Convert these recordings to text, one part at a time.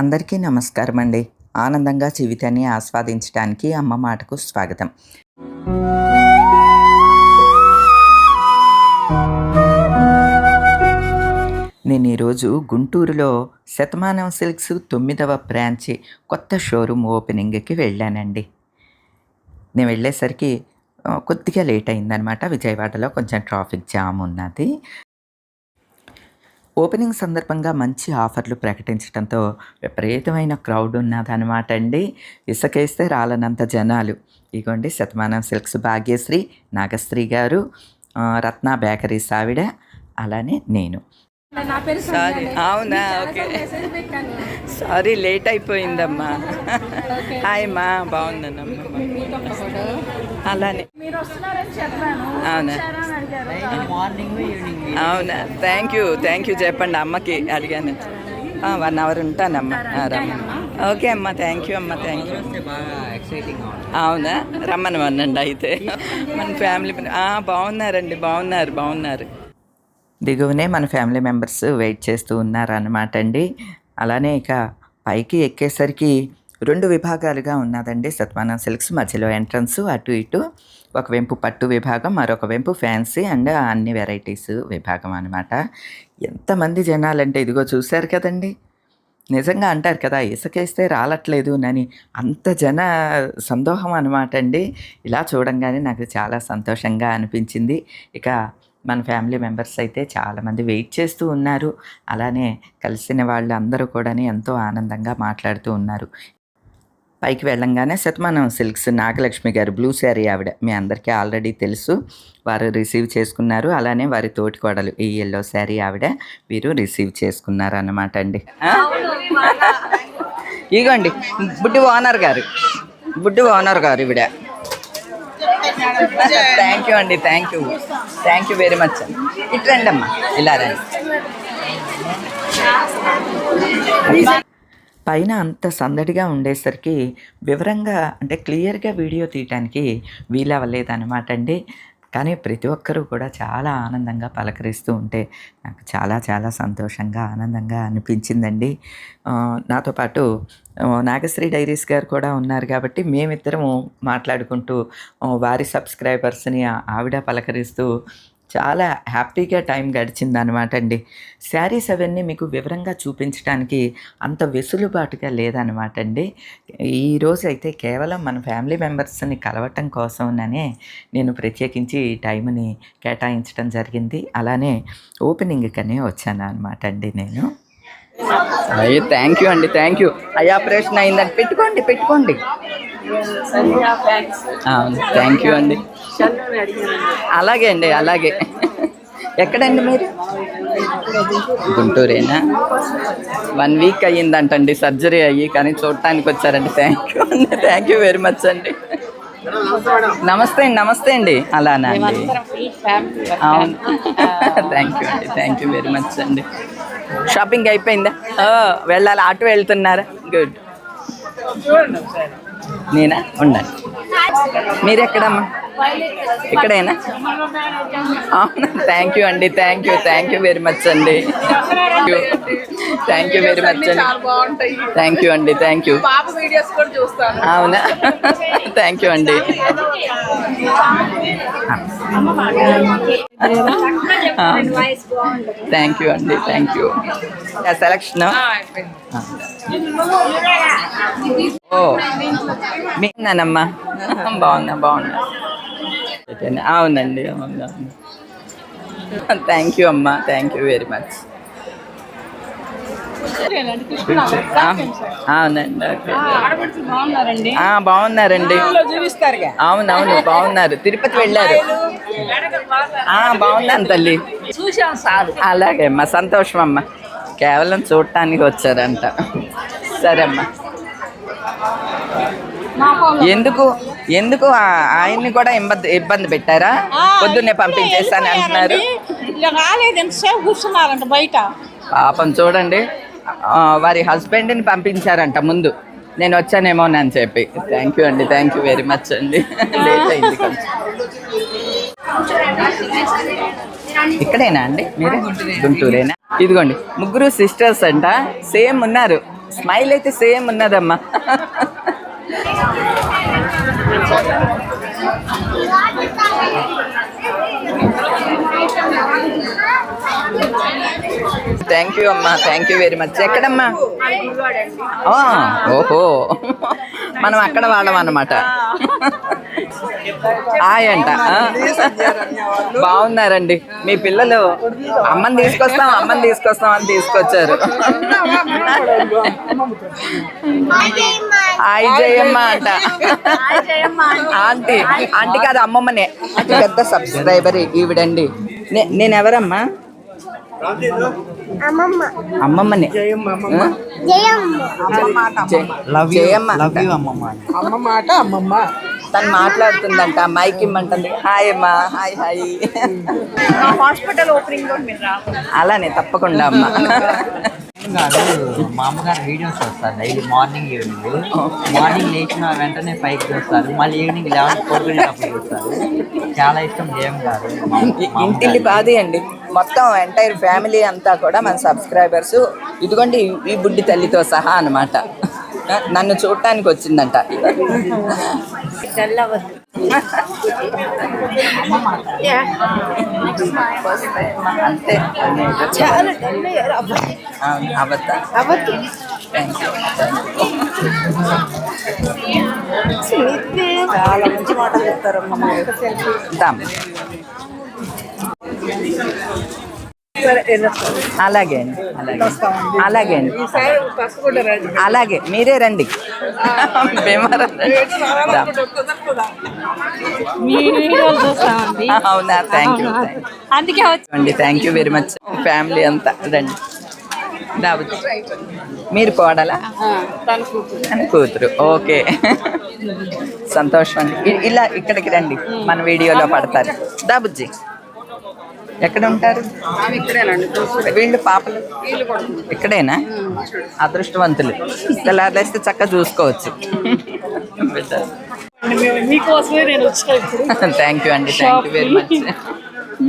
అందరికీ నమస్కారం అండి ఆనందంగా జీవితాన్ని ఆస్వాదించడానికి అమ్మ మాటకు స్వాగతం. నేను ఈరోజు గుంటూరులో శతమానం సిల్క్స్ తొమ్మిదవ బ్రాంచ్ కొత్త షోరూమ్ ఓపెనింగ్కి వెళ్ళానండి. నేను వెళ్ళేసరికి కొద్దిగా లేట్ అయిందనమాట విజయవాడలో కొంచెం ట్రాఫిక్ జామ్ ఉన్నది. ఓపెనింగ్ సందర్భంగా మంచి ఆఫర్లు ప్రకటించడంతో విపరీతమైన క్రౌడ్ ఉన్నదనమాట అండి. ఇసుకేస్తే రాలనంత జనాలు. ఇగోండి శతమానం సిల్క్స్ భాగ్యశ్రీ నాగశ్రీ గారు రత్న బేకరీస్ ఆవిడ అలానే నేను. నా పేరు సారీ అవునా? ఓకే. సారీ లేట్ అయిపోయిందమ్మా. హాయ్ మా బాగున్నానమ్మా. అలానే. మీరు వస్తున్నారని చెప్పాను. అవునా? అవునా? థ్యాంక్ యూ థ్యాంక్ యూ చెప్పండి అమ్మకి అడిగాను. వన్ అవర్ ఉంటానమ్మా. ఆ, రమ్మని. ఓకే అమ్మా థ్యాంక్ యూ అమ్మా థ్యాంక్ యూ అవునా? రమ్మని వన్నండి అయితే. మన ఫ్యామిలీ బాగున్నారండి బాగున్నారు బాగున్నారు. దిగువనే మన ఫ్యామిలీ మెంబర్స్ వెయిట్ చేస్తూ ఉన్నారు అన్నమాట అండి. అలానే ఇక పైకి ఎక్కేసరికి రెండు విభాగాలుగా ఉన్నదండి సత్మాన సిల్క్స్ మధ్యలో ఎంట్రన్స్ అటు ఇటు. ఒక వెంపు పట్టు విభాగం మరొక వెంపు ఫ్యాన్సీ అండ్ అన్ని వెరైటీస్ విభాగం అనమాట ఎంతమంది జనాలంటే ఇదిగో చూశారు కదండి. నిజంగా అంటారు కదా ఇసుకేస్తే రాలట్లేదు అని అంత జన సందోహం అనమాట అండి. ఇలా చూడంగానే నాకు చాలా సంతోషంగా అనిపించింది. ఇక మన ఫ్యామిలీ మెంబర్స్ అయితే చాలామంది వెయిట్ చేస్తూ ఉన్నారు. అలానే కలిసిన వాళ్ళు అందరూ కూడా ఎంతో ఆనందంగా మాట్లాడుతూ ఉన్నారు. పైకి వెళ్ళంగానే శతమానం సిల్క్స్ నాగలక్ష్మి గారు బ్లూ శారీ ఆవిడ మీ అందరికీ ఆల్రెడీ తెలుసు. వారు రిసీవ్ చేసుకున్నారు. అలానే వారి తోటి కోడలు ఈ ఎల్లో శారీ ఆవిడ వీరు రిసీవ్ చేసుకున్నారు అన్నమాట అండి ఇగోండి బుడ్డు ఓనర్ గారు బుడ్డు ఓనర్ గారు ఈవిడ. థ్యాంక్ యూ అండి thank you thank you very much ఇటు రండి అమ్మా ఇలా రండి. పైన అంత సందడిగా ఉండేసరికి వివరంగా అంటే క్లియర్గా వీడియో తీయటానికి వీలవ్వలేదన్నమాట అండి. కానీ ప్రతి ఒక్కరూ కూడా చాలా ఆనందంగా పలకరిస్తూ ఉంటే నాకు చాలా చాలా సంతోషంగా ఆనందంగా అనిపించిందండి. నాతో పాటు నాగశ్రీ డైరీస్ గారు కూడా ఉన్నారు కాబట్టి మేమిద్దరము మాట్లాడుకుంటూ వారి సబ్స్క్రైబర్స్ని ఆవిడ పలకరిస్తూ చాలా హ్యాపీగా టైం గడిచింది అనమాట అండి శారీస్ అవన్నీ మీకు వివరంగా చూపించడానికి అంత వెసులుబాటుగా లేదనమాట అండి ఈరోజు అయితే కేవలం మన ఫ్యామిలీ మెంబర్స్ని కలవటం కోసంనే నేను ప్రత్యేకించి ఈ టైంని కేటాయించడం జరిగింది. అలానే ఓపెనింగ్కనే వచ్చాను అనమాట అండి నేను. అయ్యో థ్యాంక్ యూ అండి థ్యాంక్ యూ అయ్యా ఆపరేషన్ అయిందని పెట్టుకోండి పెట్టుకోండి. థ్యాంక్ యూ అండి. అలాగే అండి అలాగే. ఎక్కడండి మీరు? గుంటూరేనా? వన్ వీక్ అయ్యిందంటండి సర్జరీ అయ్యి కానీ చూడటానికి వచ్చారండి. థ్యాంక్ యూ అండి థ్యాంక్ యూ వెరీ మచ్ అండి. నమస్తే అండి నమస్తే అండి. అలానా అండి? అవును. థ్యాంక్ యూ అండి థ్యాంక్ యూ వెరీ మచ్ అండి. షాపింగ్ అయిపోయిందా? వెళ్ళాలి ఆటో వెళ్తున్నారా? గుడ్ నేనా? ఉండండి మీరు ఎక్కడమ్మా ఇక్కడేనా? అవునా థ్యాంక్ యూ అండి thank you thank you very much అండి. థ్యాంక్ యూ వెరీ మచ్ అండి. థ్యాంక్ యూ అండి థ్యాంక్ యూ అవునా? థ్యాంక్ యూ అండి. థ్యాంక్ యూ అండి థ్యాంక్ యూ సెలక్షన్ ఓ మీనానమ్మా బాగున్నా బాగున్నా. అవునండి అవును అవును థ్యాంక్ యూ అమ్మా. థ్యాంక్ యూ వెరీ మచ్ అవునండి బాగున్నారండి? అవునవును బాగున్నారు. తిరుపతి వెళ్ళారు. బాగున్నాను తల్లి. చూసాం సార్. అలాగే అమ్మా సంతోషం అమ్మా. కేవలం చూడటానికి వచ్చారంట. సరే అమ్మా. ఎందుకు? ఎందుకు ఆయన్ని కూడా ఇబ్బంది ఇబ్బంది పెట్టారా? పొద్దున్నే పంపించేస్తాను అంటున్నారు. ఇలా రాలేదు ఎంతసేపు కూర్చున్నారంట బయట? పాపం చూడండి వారి హస్బెండ్ని పంపించారంట ముందు. నేను వచ్చానేమో అని చెప్పి. థ్యాంక్ యూ అండి థ్యాంక్ యూ వెరీ మచ్ అండి. లేట్ అయింది ఇక్కడేనా అండి మీరు? గుంటూరేనా? ఇదిగోండి ముగ్గురు సిస్టర్స్ అంట. సేమ్ ఉన్నారు. స్మైల్ అయితే సేమ్ ఉన్నదమ్మా. いいわ。థ్యాంక్ యూ అమ్మా. థ్యాంక్ యూ వెరీ మచ్ ఎక్కడమ్మా? ఓహో. మనం అక్కడ వాళ్ళం అన్నమాట. ఆయంట బాగున్నారండి. మీ పిల్లలు అమ్మని తీసుకొస్తాం అమ్మని తీసుకొస్తాం అని తీసుకొచ్చారు. హాయ్ జయమ్మ అంట. ఆంటీ ఆంటీ కాదు అమ్మమ్మనే. పెద్ద సబ్స్క్రైబర్ ఈవిడండి. నే- నేను ఎవరమ్మా అమ్మమ్మనే. ఆ? Jaya- love you Jayamma. Love అంట. యూ అమ్మమ్మ. అమ్మ మాట అమ్మమ్మ. తను మాట్లాడుతుందంట మైక్ ఇమ్మంటుంది. హాయ్ అమ్మా. హాయ్ హాయ్ హాస్పిటల్ ఓపెనింగ్ అలానే తప్పకుండా అమ్మ. గారు మా అమ్మగారు వీడియోస్ వస్తారు డైలీ మార్నింగ్ ఈవినింగ్. మార్నింగ్ లేచిన వెంటనే పైకి చూస్తారు. మళ్ళీ ఈవినింగ్ లెవెన్ పడుకునేటప్పుడు చూస్తారు. చాలా ఇష్టం జయం గారు. మా- ఇ- మా ఇంటిల్లి పాది అండి. మొత్తం ఎంటైర్ ఫ్యామిలీ అంతా కూడా మన సబ్స్క్రైబర్స్ ఇదిగోండి ఈ- ఈ బుడ్డి తల్లితో సహా అన్నమాట. నన్ను చూడటానికి వచ్చిందంట. అంతే అవును, అబద్ధ థ్యాంక్ యూ చాలా మంచి మాట చెప్తారు అమ్మ అలాగే అండి. అలాగే అలాగే అండి. అలాగే మీరే రండి. అవునా థ్యాంక్ యూ అందుకే అండి thank you very much family అంతా రండి. మీరు కోడలా? అని కూతురు. ఓకే. సంతోషం అండి. ఇలా ఇక్కడికి రండి. మన వీడియోలో పడతారు. దాబుజ్జి ఎక్కడ ఉంటారు? వీళ్ళు పాపలు? ఇక్కడేనా? అదృష్టవంతులు. తెల్లారులేస్తే చక్కగా చూసుకోవచ్చు. మేము మీకోసమే నేను వచ్చా ఇప్పుడు. థ్యాంక్ యూ అండి థ్యాంక్ యూ వెరీ మచ్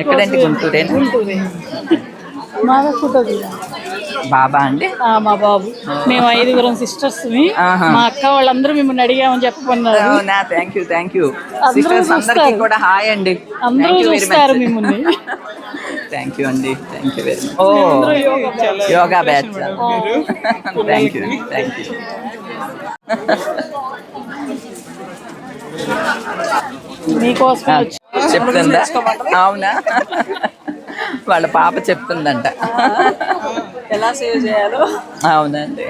ఎక్కడండి? గుంటూరేనా? గుంటూరే. మాదా ఫోటో బాబా అండి? మా బాబు. మేము ఐదుగురం సిస్టర్స్. మా అక్క వాళ్ళందరూ మిమ్మల్ని అడిగామని చెప్పమన్నారు. అవునా థ్యాంక్ యూ థ్యాంక్ యూ అందరూ సిస్టర్స్ అందరికీ చూస్తారు. కూడా హాయ్ అండి. అందరూ చూస్తారు మిమ్మల్ని. థ్యాంక్ యూ అండి. Thank you very much oh yoga batch. Thank you thank you వచ్చి చెప్తుందా? అవునా? వాళ్ళ పాప చెప్తుందంట. ఎలా సేవ్ చేయాలో. అవునండి.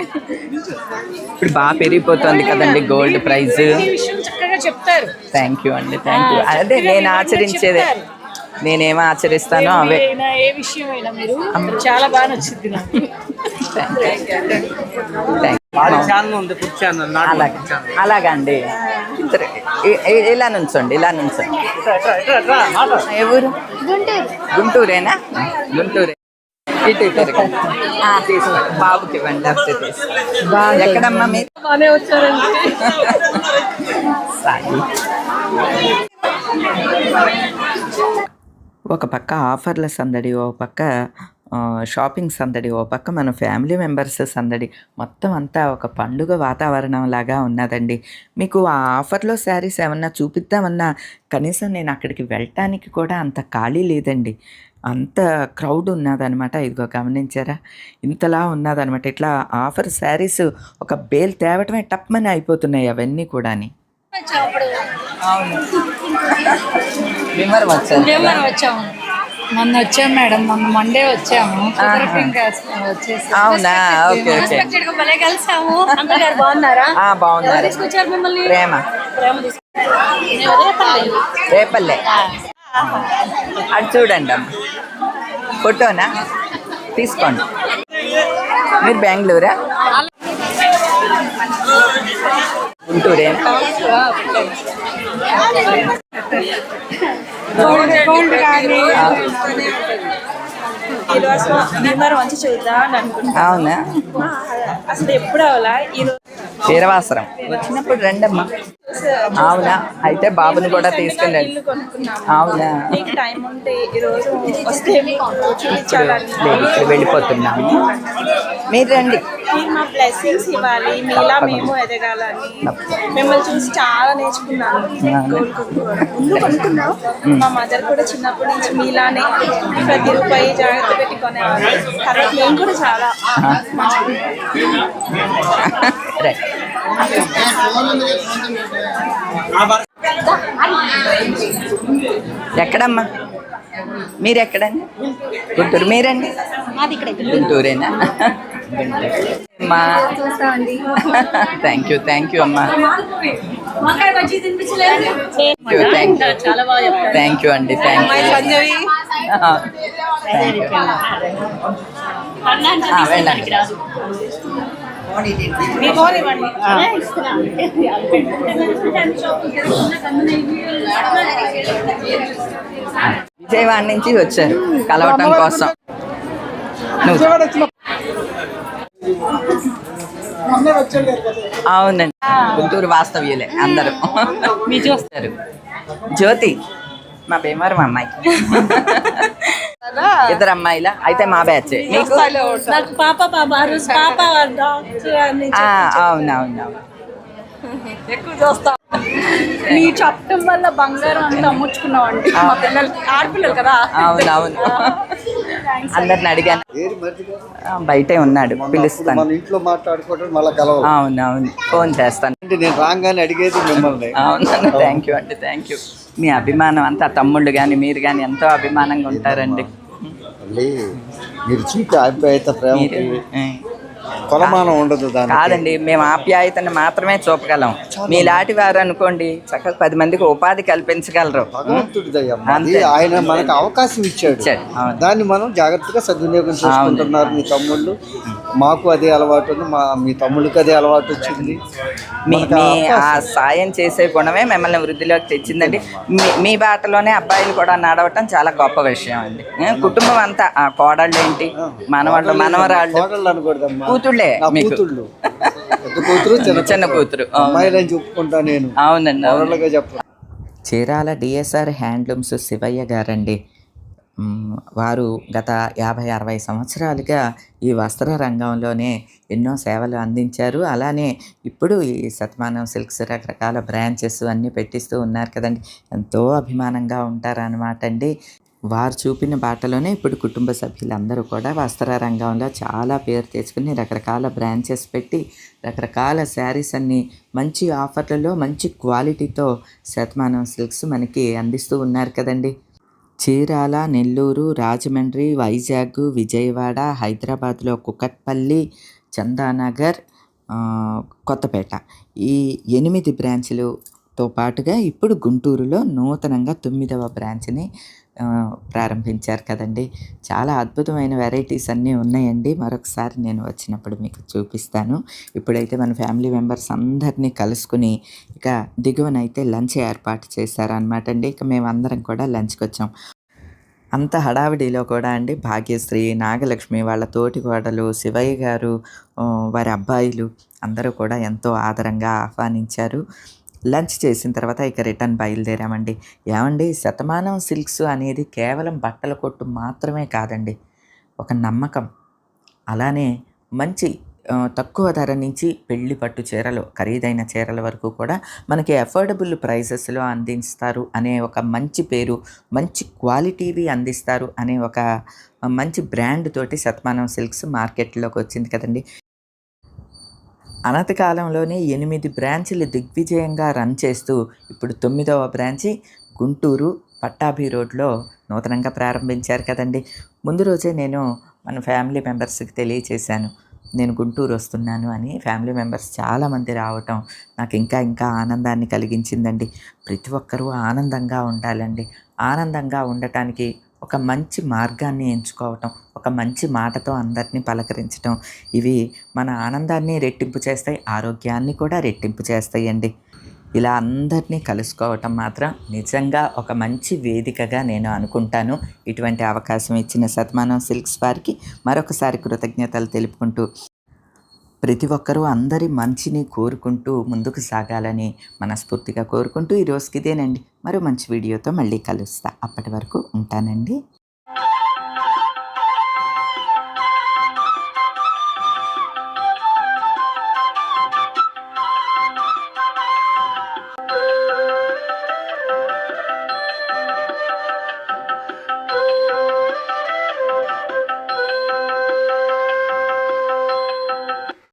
ఇప్పుడు బాగా పెరిగిపోతుంది కదండి గోల్డ్ ప్రైస్ ఈ విషయం చక్కగా చెప్తారు. థ్యాంక్ యూ అండి థ్యాంక్ యూ అదే నేను ఆచరించేదే. నేనేం ఆచరిస్తానో అవే. ఏ విషయం మీరు. చాలా బాగా నచ్చింది నాకు. అలాగండి. ఇలా నుంచోండి ఇలా నుంచోండి. ఊరు గుంటూరేనా? గుంటూరే. తీసుకోండి బాబుకి ఇవ్వండి లేకపోతే తీసుకోండి. ఎక్కడమ్మా బాగానే వచ్చారండి. ఒక పక్క ఆఫర్ల సందడి ఓ పక్క షాపింగ్ సందడి ఓ పక్క మన ఫ్యామిలీ మెంబర్స్ సందడి. మొత్తం అంతా ఒక పండుగ వాతావరణం లాగా ఉన్నదండి. మీకు ఆ ఆఫర్లో శారీస్ ఏమన్నా చూపిద్దామన్నా కనీసం నేను అక్కడికి వెళ్ళటానికి కూడా అంత ఖాళీ లేదండి. అంత క్రౌడ్ ఉన్నదనమాట. ఇదిగో గమనించారా? ఇంతలా ఉన్నదనమాట. ఇట్లా ఆఫర్ శారీస్ ఒక బేల్ తేవటమే టప్మని అయిపోతున్నాయి అవన్నీ వచ్చాము మొన్న వచ్చాము మేడం. మొన్న మండే వచ్చాము. అవునా? ఓకే కలిసాము. బాగున్నారా? బాగున్నారు. ప్రేమ. రేపల్లె. అది చూడండి అమ్మ. ఫోటోనా? తీసుకోండి. మీరు బెంగళూరా? అనుకుంటున్నా అవునా? అసలు ఎప్పుడు అవలా? ఈరోజు వీరవాసరం వచ్చినప్పుడు రండమ్మా. అవునా? అయితే బాబుని కూడా తీసుకెళ్ళండి. అవునా? లేదు వెళ్ళిపోతున్నాము మీరు రండి. మా బ్లెస్సింగ్స్ ఇవ్వాలి. మీలా మేము ఎదగాలని. మిమ్మల్ని చూసి చాలా నేర్చుకున్నాను. ముందు కొనుక్కున్నాం మా మదర్ కూడా చిన్నప్పటి నుంచి మీలానే ప్రతి రూపాయి జాగ్రత్త పెట్టి కొనేవాళ్ళు తర్వాత మేము కూడా చాలా ఎక్కడమ్మా? మీరు ఎక్కడండి గుంటూరు మీరండి? గుంటూరేనా? అమ్మా థ్యాంక్ యూ థ్యాంక్ యూ అమ్మా. థ్యాంక్ యూ చెప్పారు. థ్యాంక్ యూ అండి థ్యాంక్ యూ వెళ్ళండి. విజయవాడ నుంచి వచ్చారు కలవటం కోసం. అవునండి. గుంటూరు వాస్తవ్యులే అందరూ. మీరు చూస్తారు జ్యోతి మా భీమవరం అమ్మాయి. ఇద్దరు అమ్మాయిలా. అయితే మా బ్యాచ్ మీకు? నాకు పాప పాప ఆ రోజు పాప డాక్టర్ అని ఆ, అవునవునవును. ఎక్కువ చూస్తాం. చెప్పడం వల్ల బంగారం అంతా అమ్ముచ్చుకున్నాం అండి మా పిల్లలకి ఆడపిల్లలు కదా? అవునవును. అందరిని అడిగాను. బయటే ఉన్నాడు. పిలుస్తాను. మన ఇంట్లో మాట్లాడుకోవడం మళ్ళీ కలవ అవునవును. ఫోన్ చేస్తాను. అంటే నేను రాగానే అడిగేది మిమ్మల్ని. అవునండి థ్యాంక్ యూ అండి థ్యాంక్ యూ మీ అభిమానం అంతా తమ్ముళ్ళు కానీ మీరు కానీ ఎంతో అభిమానంగా ఉంటారండి. మళ్ళీ మీరు చూపే ఆప్యాయత. కొలమానం ఉండదు దాని కాదండి మేము ఆప్యాయతను మాత్రమే చూపగలం. మీలాంటి వారు అనుకోండి చక్కగా పది మందికి ఉపాధి కల్పించగలరు. భగవంతుడి అంతే. ఆయన మనకు అవకాశం ఇచ్చాడు. ఇచ్చాడు, అవును. దాన్ని మనం జాగ్రత్తగా సద్వినియోగం చేసుకుంటున్నారు మీ తమ్ముళ్ళు. మాకు అదే అలవాటు ఉంది. మా మీ తమ్ముళ్ళకి అదే అలవాటు వచ్చింది. మీ మనకు మీ ఆ ఆ. సాయం చేసే గుణమే మిమ్మల్ని వృద్ధిలోకి తెచ్చిందండి. మీ మీ బాటలోనే అబ్బాయిలు కూడా నడవటం చాలా గొప్ప విషయం అండి. ఏ, కుటుంబం అంతా ఆ కోడళ్ళు ఏంటి? మనవాళ్ళు మనవరాళ్ళు. కోడళ్ళు అనకూడదమ్మా. కూతుళ్ళే నా మీకు. కూతుళ్ళు. పెద్ద కూతురు చిన్న చిన్న కూతురు. అవును. అమ్మాయిలని చెప్పుకుంటా నేను. అవునండి అవును కోడళ్ళగా చెప్ప. చీరాల డిఎస్ఆర్ హ్యాండ్లూమ్స్ శివయ్య గారండి. వారు గత యాభై అరవై సంవత్సరాలుగా ఈ వస్త్ర రంగంలోనే ఎన్నో సేవలు అందించారు. అలానే ఇప్పుడు ఈ శతమానం సిల్క్స్ రకరకాల బ్రాంచెస్ అన్నీ పెట్టిస్తూ ఉన్నారు కదండి. ఎంతో అభిమానంగా ఉంటారన్నమాట అండి. వారు చూపిన బాటలోనే ఇప్పుడు కుటుంబ సభ్యులందరూ కూడా వస్త్ర రంగంలో చాలా పేరు తెచ్చుకుని రకరకాల బ్రాంచెస్ పెట్టి రకరకాల శారీస్ అన్ని మంచి ఆఫర్లలో మంచి క్వాలిటీతో శతమానం సిల్క్స్ మనకి అందిస్తూ ఉన్నారు కదండి. చీరాల నెల్లూరు రాజమండ్రి వైజాగ్ విజయవాడ హైదరాబాద్లో కుకట్పల్లి చందానగర్ కొత్తపేట. ఈ ఎనిమిది బ్రాంచ్లతో పాటుగా ఇప్పుడు గుంటూరులో నూతనంగా తొమ్మిదవ బ్రాంచ్ని ప్రారంభించారు కదండి. చాలా అద్భుతమైన వెరైటీస్ అన్నీ ఉన్నాయండి. మరొకసారి నేను వచ్చినప్పుడు మీకు చూపిస్తాను. ఇప్పుడైతే మన ఫ్యామిలీ మెంబర్స్ అందరినీ కలుసుకుని ఇక దిగువనైతే లంచ్ ఏర్పాటు చేశారనమాట అండి. ఇక మేమందరం కూడా లంచ్కి వచ్చాం. అంత హడావిడిలో కూడా అండి భాగ్యశ్రీ నాగలక్ష్మి వాళ్ళ తోటి కోడలు శివయ్య గారు వారి అబ్బాయిలు అందరూ కూడా ఎంతో ఆదరంగా ఆహ్వానించారు. లంచ్ చేసిన తర్వాత ఇక రిటర్న్ బయలుదేరామండి. ఏమండి శతమానం సిల్క్స్ అనేది కేవలం బట్టల కొట్టు మాత్రమే కాదండి. ఒక నమ్మకం. అలానే మంచి తక్కువ ధర నుంచి పెళ్ళి పట్టు చీరలు ఖరీదైన చీరల వరకు కూడా మనకి అఫోర్డబుల్ ప్రైసెస్లో అందిస్తారు అనే ఒక మంచి పేరు మంచి క్వాలిటీవి అందిస్తారు అనే ఒక మంచి బ్రాండ్ తోటి శతమానం సిల్క్స్ మార్కెట్లోకి వచ్చింది కదండి. అనతి కాలంలోనే ఎనిమిది బ్రాంచ్లు దిగ్విజయంగా రన్ చేస్తూ ఇప్పుడు తొమ్మిదవ బ్రాంచి గుంటూరు పట్టాభి రోడ్లో నూతనంగా ప్రారంభించారు కదండి. ముందు రోజే నేను మన ఫ్యామిలీ మెంబర్స్కి తెలియచేశాను. నేను గుంటూరు వస్తున్నాను అని ఫ్యామిలీ మెంబర్స్ చాలామంది రావటం నాకు ఇంకా ఇంకా ఆనందాన్ని కలిగించిందండి. ప్రతి ఒక్కరూ ఆనందంగా ఉండాలండి. ఆనందంగా ఉండటానికి ఒక మంచి మార్గాన్ని ఎంచుకోవటం ఒక మంచి మాటతో అందరినీ పలకరించటం. ఇవి మన ఆనందాన్ని రెట్టింపు చేస్తాయి ఆరోగ్యాన్ని కూడా రెట్టింపు చేస్తాయండి. ఇలా అందరినీ కలుసుకోవటం మాత్రం నిజంగా ఒక మంచి వేదికగా నేను అనుకుంటాను. ఇటువంటి అవకాశం ఇచ్చిన శతమానం సిల్క్స్ వారికి మరొకసారి కృతజ్ఞతలు తెలుపుకుంటూ ప్రతి ఒక్కరూ అందరి మంచిని కోరుకుంటూ ముందుకు సాగాలని మనస్ఫూర్తిగా కోరుకుంటూ ఈ రోజుకి ఇదేనండి మరో మంచి వీడియోతో మళ్ళీ కలుస్తా. అప్పటి వరకు ఉంటానండి.